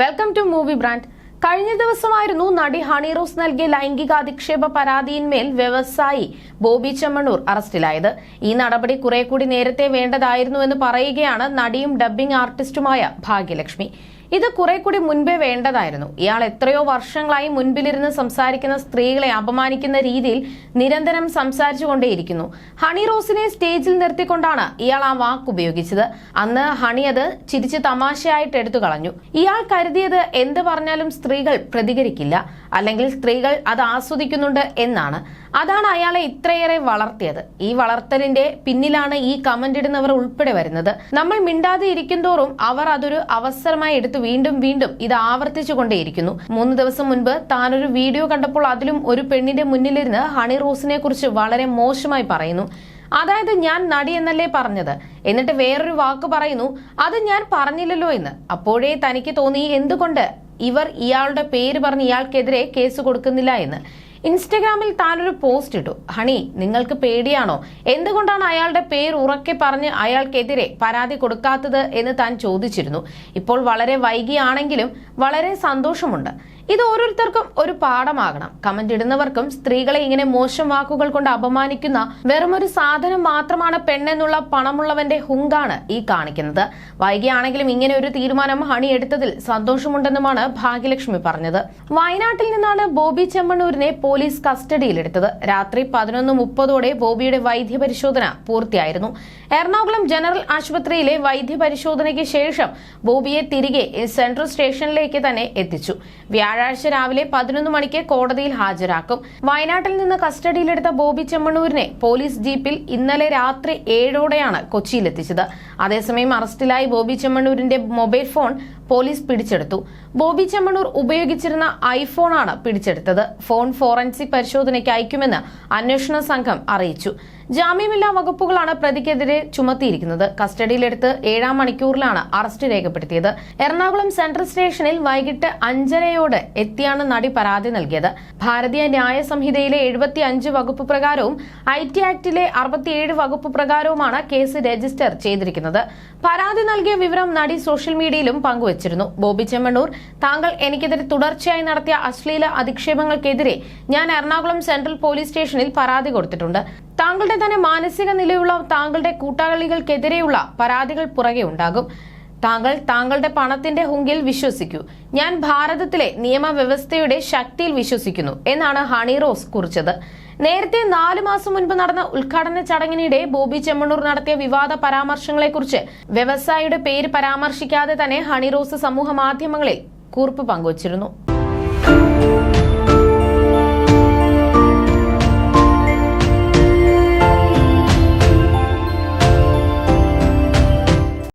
Welcome to movie brand കഴിഞ്ഞ ദിവസമായിരുന്നു നടി ഹണി റോസ് നൽകിയ ലൈംഗിക അധിക്ഷേപ പരാതിയിന്മേൽ വ്യവസായി ബോബി ചെമ്മണൂർ അറസ്റ്റിലായത്. ഈ നടപടി കുറെ കൂടി നേരത്തെ വേണ്ടതായിരുന്നുവെന്ന് പറയുകയാണ് നടിയും ഡബ്ബിംഗ് ആർട്ടിസ്റ്റുമായ ഭാഗ്യലക്ഷ്മി. ഇത് കുറെ കൂടി മുൻപേ വേണ്ടതായിരുന്നു. ഇയാൾ എത്രയോ വർഷങ്ങളായി മുൻപിലിരുന്ന് സംസാരിക്കുന്ന സ്ത്രീകളെ അപമാനിക്കുന്ന രീതിയിൽ നിരന്തരം സംസാരിച്ചുകൊണ്ടേയിരിക്കുന്നു. ഹണി റോസിനെ സ്റ്റേജിൽ നിർത്തിക്കൊണ്ടാണ് ഇയാൾ ആ വാക്ക് ഉപയോഗിച്ചത്. അന്ന് ഹണി അത് ചിരിച്ച് തമാശയായിട്ട് എടുത്തു കളഞ്ഞു. ഇയാൾ കരുതിയത് എന്ത് പറഞ്ഞാലും സ്ത്രീകൾ പ്രതികരിക്കില്ല. അല്ലെങ്കിൽ സ്ത്രീകൾ അത് ആസ്വദിക്കുന്നുണ്ട് എന്നാണ്. അതാണ് അയാളെ ഇത്രയേറെ വളർത്തിയത്. ഈ വളർത്തലിന്റെ പിന്നിലാണ് ഈ കമന്റ് ഇടുന്നവർ ഉൾപ്പെടെ വരുന്നത്. നമ്മൾ മിണ്ടാതെ ഇരിക്കുന്തോറും അവർ അതൊരു അവസരമായി എടുത്ത് വീണ്ടും വീണ്ടും ഇത് ആവർത്തിച്ചു കൊണ്ടേയിരിക്കുന്നു. മൂന്ന് ദിവസം മുൻപ് താനൊരു വീഡിയോ കണ്ടപ്പോൾ അതിലും ഒരു പെണ്ണിന്റെ മുന്നിലിരുന്ന് ഹണി റോസിനെ കുറിച്ച് വളരെ മോശമായി പറയുന്നു. അതായത് ഞാൻ നടി എന്നല്ലേ പറഞ്ഞത്. എന്നിട്ട് വേറൊരു വാക്ക് പറയുന്നു അത് ഞാൻ പറഞ്ഞില്ലല്ലോ എന്ന്. അപ്പോഴേ തനിക്ക് തോന്നി എന്തുകൊണ്ട് ഇവർ ഇയാളുടെ പേര് പറഞ്ഞ് ഇയാൾക്കെതിരെ കേസ് കൊടുക്കുന്നില്ല എന്ന്. ഇൻസ്റ്റഗ്രാമിൽ താനൊരു പോസ്റ്റ് ഇട്ടു. ഹണി നിങ്ങൾക്ക് പേടിയാണോ? എന്തുകൊണ്ടാണ് അയാളുടെ പേര് ഉറക്കെ പറഞ്ഞ് അയാൾക്കെതിരെ പരാതി കൊടുക്കാത്തത് എന്ന് താൻ ചോദിച്ചിരുന്നു. ഇപ്പോൾ വളരെ വൈകിയാണെങ്കിലും വളരെ സന്തോഷമുണ്ട്. ഇത് ഓരോരുത്തർക്കും ഒരു പാഠമാകണം. കമന്റ് ഇടുന്നവർക്കും സ്ത്രീകളെ ഇങ്ങനെ മോശം വാക്കുകൾ കൊണ്ട് അപമാനിക്കുന്ന വെറുമൊരു സാധനം മാത്രമാണ് പെണ്ണെന്നുള്ള പണമുള്ളവന്റെ ഹുങ്കാണ് ഈ കാണിക്കുന്നത്. വൈകിയാണെങ്കിലും ഇങ്ങനെ ഒരു തീരുമാനം ഹണി എടുത്തതിൽ സന്തോഷമുണ്ടെന്നുമാണ് ഭാഗ്യലക്ഷ്മി പറഞ്ഞത്. വയനാട്ടിൽ നിന്നാണ് ബോബി ചെമ്മണ്ണൂരിനെ പോലീസ് കസ്റ്റഡിയിലെടുത്തത്. രാത്രി പതിനൊന്ന് മുപ്പതോടെ ബോബിയുടെ വൈദ്യ പരിശോധന പൂർത്തിയായിരുന്നു. എറണാകുളം ജനറൽ ആശുപത്രിയിലെ വൈദ്യപരിശോധനയ്ക്ക് ശേഷം ബോബിയെ തിരികെ സെൻട്രൽ സ്റ്റേഷനിലേക്ക് തന്നെ എത്തിച്ചു. വ്യാഴാഴ്ച രാവിലെ പതിനൊന്ന് മണിക്ക് കോടതിയിൽ ഹാജരാക്കും. വയനാട്ടിൽ നിന്ന് കസ്റ്റഡിയിലെടുത്ത ബോബി ചെമ്മണൂരിനെ പോലീസ് ജീപ്പിൽ ഇന്നലെ രാത്രി ഏഴോടെയാണ് കൊച്ചിയിലെത്തിച്ചത്. അതേസമയം അറസ്റ്റിലായി ബോബി ചെമ്മണൂരിന്റെ മൊബൈൽ ഫോൺ പോലീസ് പിടിച്ചെടുത്തു. ബോബി ചെമ്മണൂർ ഉപയോഗിച്ചിരുന്ന ഐഫോണാണ് പിടിച്ചെടുത്തത്. ഫോൺ ഫോറൻസിക് പരിശോധനയ്ക്ക് അയക്കുമെന്ന് അന്വേഷണ സംഘം അറിയിച്ചു. ജാമ്യമില്ലാ വകുപ്പുകളാണ് പ്രതിക്കെതിരെ ചുമത്തിയിരിക്കുന്നത്. കസ്റ്റഡിയിലെടുത്ത് ഏഴാം മണിക്കൂറിലാണ് അറസ്റ്റ് രേഖപ്പെടുത്തിയത്. എറണാകുളം സെൻട്രൽ സ്റ്റേഷനിൽ വൈകിട്ട് അഞ്ചരയോടെ എത്തിയാണ് നടി പരാതി നൽകിയത്. ഭാരതീയ ന്യായ സംഹിതയിലെ എഴുപത്തി അഞ്ച് വകുപ്പ് പ്രകാരവും ഐ ടി ആക്ടിലെ അറുപത്തിയേഴ് വകുപ്പ് പ്രകാരവുമാണ് കേസ് രജിസ്റ്റർ ചെയ്തിരിക്കുന്നത്. പരാതി നൽകിയ വിവരം നടി സോഷ്യൽ മീഡിയയിലും പങ്കുവച്ചിരുന്നു. ബോബി ചെമ്മണ്ണൂർ താങ്കൾ എനിക്കെതിരെ തുടർച്ചയായി നടത്തിയ അശ്ലീല അധിക്ഷേപങ്ങൾക്കെതിരെ ഞാൻ എറണാകുളം സെൻട്രൽ പോലീസ് സ്റ്റേഷനിൽ പരാതി കൊടുത്തിട്ടുണ്ട്. താങ്കളുടെ തന്നെ മാനസിക നിലയുള്ള താങ്കളുടെ കൂട്ടാളികൾക്കെതിരെയുള്ള പരാതികൾ പുറകെ ഉണ്ടാകും. താങ്കൾ താങ്കളുടെ പണത്തിന്റെ ഹുങ്കിൽ വിശ്വസിക്കൂ. ഞാൻ ഭാരതത്തിലെ നിയമവ്യവസ്ഥയുടെ ശക്തിയിൽ വിശ്വസിക്കുന്നു എന്നാണ് ഹണി റോസ് കുറിച്ചത്. നേരത്തെ നാലു മാസം മുൻപ് നടന്ന ഉദ്ഘാടന ചടങ്ങിനിടെ ബോബി ചെമ്മണ്ണൂർ നടത്തിയ വിവാദ പരാമർശങ്ങളെക്കുറിച്ച് വ്യവസായിയുടെ പേര് പരാമർശിക്കാതെ തന്നെ ഹണി റോസ് സമൂഹ മാധ്യമങ്ങളിൽ കുറിപ്പ് പങ്കുവച്ചിരുന്നു.